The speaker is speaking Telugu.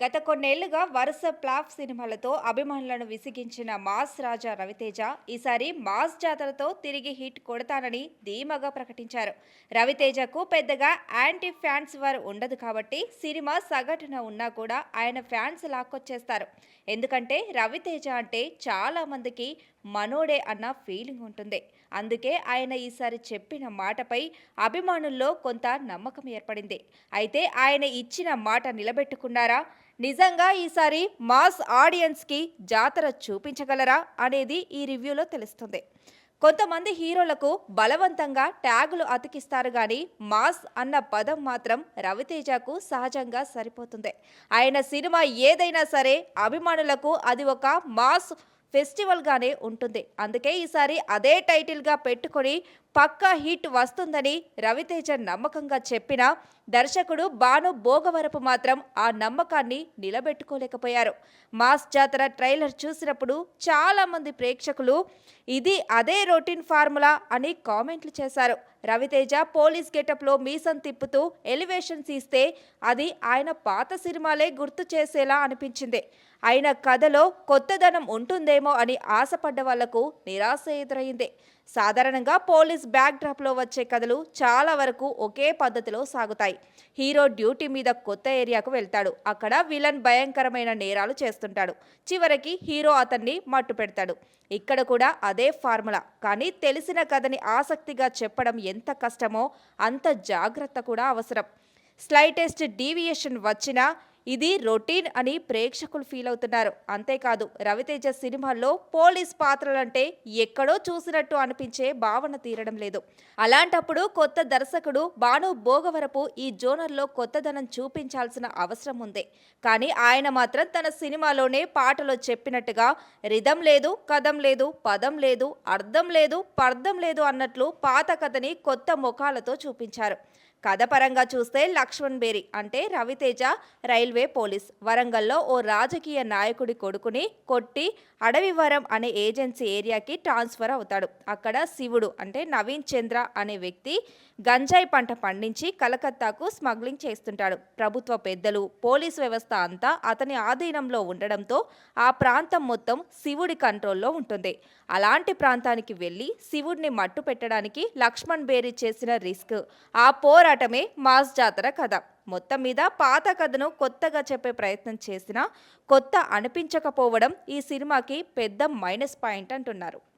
గత కొన్నేళ్ళుగా వరుస ప్లాఫ్ సినిమాలతో అభిమానులను విసిగించిన మాస్ రాజా రవితేజ ఈసారి మాస్ జాతరతో తిరిగి హిట్ కొడతానని ధీమాగా ప్రకటించారు. రవితేజకు పెద్దగా యాంటీ ఫ్యాన్స్ వారు ఉండదు కాబట్టి సినిమా సగటున ఉన్నా కూడా ఆయన ఫ్యాన్స్ లాక్కొచ్చేస్తారు. ఎందుకంటే రవితేజ అంటే చాలా మందికి మనోడే అన్న ఫీలింగ్ ఉంటుంది. అందుకే ఆయన ఈసారి చెప్పిన మాటపై అభిమానుల్లో కొంత నమ్మకం ఏర్పడింది. అయితే ఆయన ఇచ్చిన మాట నిలబెట్టుకున్నారా? నిజంగా ఈసారి మాస్ ఆడియన్స్కి జాతర చూపించగలరా అనేది ఈ రివ్యూలో తెలుస్తుంది. కొంతమంది హీరోలకు బలవంతంగా ట్యాగులు అతికిస్తారు కానీ మాస్ అన్న పదం మాత్రం రవితేజకు సహజంగా సరిపోతుంది. ఆయన సినిమా ఏదైనా సరే అభిమానులకు అది ఒక మాస్ ఫెస్టివల్గానే ఉంటుంది. అందుకే ఈసారి అదే టైటిల్గా పెట్టుకొని పక్కా హిట్ వస్తుందని రవితేజ నమ్మకంగా చెప్పిన దర్శకుడు బాను భోగవరపు మాత్రం ఆ నమ్మకాన్ని నిలబెట్టుకోలేకపోయారు. మాస్ జాతర ట్రైలర్ చూసినప్పుడు చాలామంది ప్రేక్షకులు ఇది అదే రొటీన్ ఫార్ములా అని కామెంట్లు చేశారు. రవితేజ పోలీస్ గెటప్లో మీసం తిప్పుతూ ఎలివేషన్స్ ఇస్తే అది ఆయన పాత సినిమాలే గుర్తు చేసేలా అనిపించింది. ఆయన కథలో కొత్తదనం ఉంటుందేమో అని ఆశపడ్డ వాళ్ళకు నిరాశ ఎదురైంది. సాధారణంగా పోలీస్ బ్యాక్ డ్రాప్లో వచ్చే కథలు చాలా వరకు ఒకే పద్ధతిలో సాగుతాయి. హీరో డ్యూటీ మీద కొత్త ఏరియాకు వెళ్తాడు. అక్కడ విలన్ భయంకరమైన నేరాలు చేస్తుంటాడు. చివరికి హీరో అతన్ని మట్టు పెడతాడు. ఇక్కడ కూడా అదే ఫార్ములా. కానీ తెలిసిన కథని ఆసక్తిగా చెప్పడం ఎంత కష్టమో అంత జాగ్రత్త కూడా అవసరం. స్లైటెస్ట్ డీవియేషన్ వచ్చినా ఇది రొటీన్ అని ప్రేక్షకులు ఫీల్ అవుతున్నారు. అంతేకాదు రవితేజ సినిమాల్లో పోలీస్ పాత్రలంటే ఎక్కడో చూసినట్టు అనిపించే భావన తీరడం లేదు. అలాంటప్పుడు కొత్త దర్శకుడు బాను భోగవరపు ఈ జోనర్లో కొత్తదనం చూపించాల్సిన అవసరం ఉంది. కానీ ఆయన మాత్రం తన సినిమాలోనే పాటలో చెప్పినట్టుగా రిధం లేదు కథం లేదు పదం లేదు అర్థం లేదు పర్థం లేదు అన్నట్లు పాత కథని కొత్త ముఖాలతో చూపించారు. కథ పరంగా చూస్తే లక్ష్మణ్ బేరి అంటే రవితేజ రైల్వే పోలీస్. వరంగల్లో ఓ రాజకీయ నాయకుడి కొడుకుని కొట్టి అడవివరం అనే ఏజెన్సీ ఏరియాకి ట్రాన్స్ఫర్ అవుతాడు. అక్కడ శివుడు అంటే నవీన్ చంద్ర అనే వ్యక్తి గంజాయి పంట పండించి కలకత్తాకు స్మగ్లింగ్ చేస్తుంటాడు. ప్రభుత్వ పెద్దలు పోలీస్ వ్యవస్థ అంతా అతని ఆధీనంలో ఉండడంతో ఆ ప్రాంతం మొత్తం శివుడి కంట్రోల్లో ఉంటుంది. అలాంటి ప్రాంతానికి వెళ్ళి శివుడిని మట్టు పెట్టడానికి లక్ష్మణ్ బేరి చేసిన రిస్క్. ఆ పోరాటమే మాస్ జాతర కథ. మొత్తం మీద పాత కథను కొత్తగా చెప్పే ప్రయత్నం చేసినా కొత్త అనిపించకపోవడం ఈ సినిమాకి పెద్ద మైనస్ పాయింట్ అంటున్నారు.